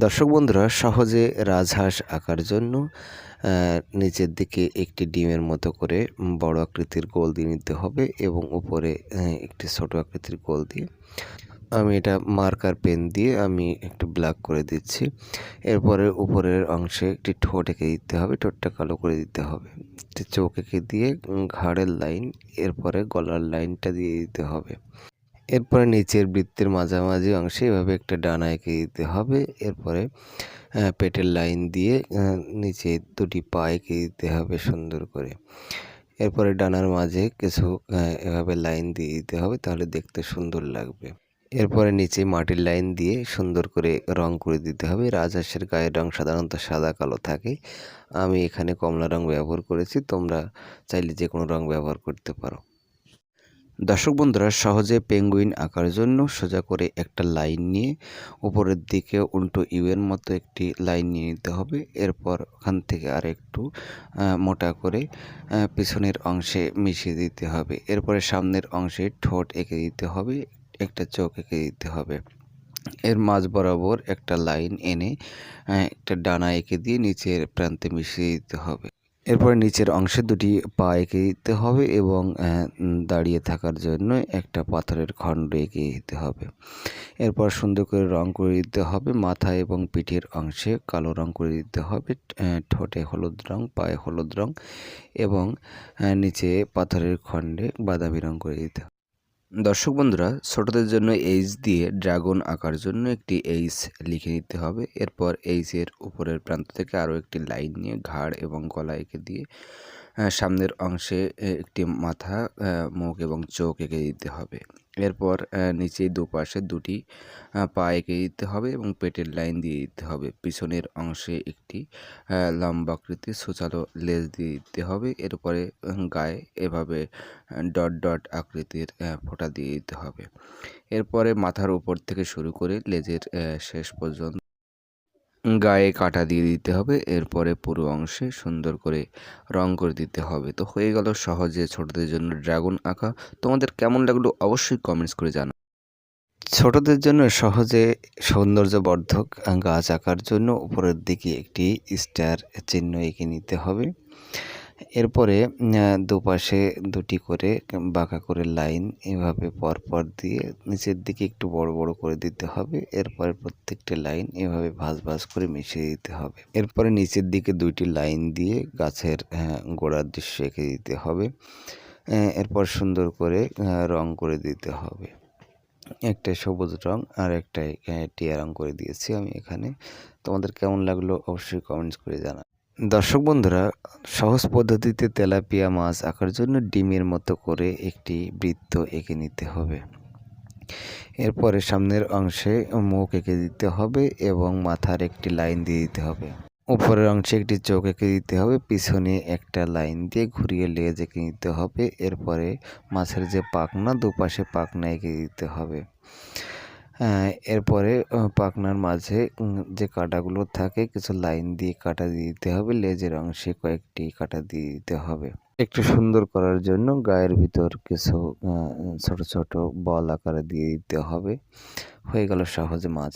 দর্শক বন্ধুরা, সহজে রাজহাঁস আঁকার জন্য নিচের দিকে একটি ডিমের মতো করে বড় আকৃতির গোল দিয়ে নিতে হবে এবং উপরে একটি ছোট আকৃতির গোল দিয়ে আমি এটা মার্কার পেন দিয়ে আমি একটু ব্ল্যাক করে দিচ্ছি। এরপরে উপরের অংশে একটি ঠোঁট এঁকে দিতে হবে, ঠোঁটটা কালো করে দিতে হবে। চোখ এঁকে দিয়ে ঘাড়ের লাইন, এরপরে গলার লাইনটা দিয়ে দিতে হবে। এরপরে নিচের বৃত্তের মাঝামাঝি অংশে এভাবে একটা ডানা এঁকে দিতে হবে। এরপরে পেটের লাইন দিয়ে নিচে দুটি পা এঁকে দিতে হবে সুন্দর করে। এরপরে ডানার মাঝে কিছু এভাবে লাইন দিয়ে দিতে হবে তাহলে দেখতে সুন্দর লাগবে। এরপরে নিচে মাটির লাইন দিয়ে সুন্দর করে রং করে দিতে হবে। রাজহাঁসের গায়ের রং সাধারণত সাদা কালো থাকে। আমি এখানে কমলা রং ব্যবহার করেছি, তোমরা চাইলে যে কোনো রং ব্যবহার করতে পারো। দর্শক বন্ধুরা, সহজে পেঙ্গুইন আঁকার জন্য সোজা করে একটা লাইন নিয়ে উপরের দিকে উল্টো ইউয়ের মতো একটি লাইন নিয়ে নিতে হবে। এরপর ওখান থেকে আর একটু মোটা করে পিছনের অংশে মিশিয়ে দিতে হবে। এরপরে সামনের অংশে ঠোঁট এঁকে দিতে হবে, একটা চোখ এঁকে দিতে হবে। এর মাঝ বরাবর একটা লাইন এনে একটা ডানা এঁকে দিয়ে নিচের প্রান্তে মিশিয়ে দিতে হবে। এরপরে নিচের অংশে দুটি পা এঁকে দিতে হবে এবং দাঁড়িয়ে থাকার জন্য একটা পাথরের খণ্ড এঁকে দিতে হবে। এরপর সুন্দর করে রং করে দিতে হবে, মাথা এবং পিঠের অংশে কালো রং করে দিতে হবে ঠোঁটে হলুদ রং, পায়ে হলুদ রং এবং নিচে পাথরের খণ্ডে বাদামি রং করে দিতে হবে দর্শক বন্ধুরা, ছোটদের জন্য এইচ দিয়ে ড্রাগন আঁকার জন্য একটি এইচ লিখে নিতে হবে। এরপর এইচের উপরের প্রান্ত থেকে আরও একটি লাইন নিয়ে ঘাড় এবং গলা এঁকে দিয়ে সামনের অংশে একটি মাথা মুখ এবং চোখ এঁকে দিতে হবে। এরপর নিচে দুপাশে দুটি পা এঁকে দিতে হবে এবং পেটের লাইন দিয়ে দিতে হবে। পিছনের অংশে একটি আহ, লম্বাকৃতির সুচালো লেজ দিয়ে দিতে হবে। এরপরে গায়ে এভাবে ডট ডট আকৃতির ফোঁটা দিয়ে দিতে হবে। এরপরে মাথার উপর থেকে শুরু করে লেজের শেষ পর্যন্ত গায়ে কাটা দিয়ে দিতে হবে, এরপরে পুরো অংশে সুন্দর করে রং করে দিতে হবে। তো হয়ে গেল সহজে ছোটদের জন্য ড্রাগন আঁকা। তোমাদের কেমন লাগল অবশ্যই কমেন্টস করে জানা। ছোটদের জন্য সহজে সৌন্দর্যবর্ধক গাছ আঁকার জন্য উপরের দিকে একটি স্টার চিহ্ন এঁকে নিতে হবে। এরপরে দুপাশে দুটি করে বাঁকা করে লাইন এভাবে পরপর দিয়ে নিচের দিকে একটু বড় বড় করে দিতে হবে। এরপরে প্রত্যেকটি লাইন এভাবে ভাঁজ ভাঁজ করে মিশিয়ে দিতে হবে। এরপরে নিচের দিকে দুইটি লাইন দিয়ে গাছের গোড়ার দৃশ্য এঁকে দিতে হবে। এরপর সুন্দর করে রং করে দিতে হবে। একটা সবুজ রং আর একটা টিয়া রং করে দিয়েছি আমি এখানে। তোমাদের কেমন লাগল অবশ্যই কমেন্টস করে জানা দর্শক বন্ধুরা, সহজ পদ্ধতিতে তেলাপিয়া মাছ আঁকার জন্য ডিমের মতো করে একটি বৃত্ত এঁকে নিতে হবে। এরপরে সামনের অংশে মুখ এঁকে দিতে হবে এবং মাথার একটি লাইন দিয়ে দিতে হবে। উপরের অংশে একটি চোখ এঁকে দিতে হবে, পিছনে একটা লাইন দিয়ে ঘুরিয়ে লেজ এঁকে নিতে হবে। এরপরে মাছের যে পাখনা, দুপাশে পাখনা এঁকে দিতে হবে। এরপরে পাখনার মাঝে যে কাঁটাগুলো থাকে, কিছু লাইন দিয়ে কাটা দিয়ে দিতে হবে। লেজের অংশে কয়েকটি কাটা দিয়ে দিতে হবে। একটু সুন্দর করার জন্য গায়ের ভিতর কিছু ছোট ছোট বল আকারে দিয়ে দিতে হবে। হয়ে গেল সহজে মাছ।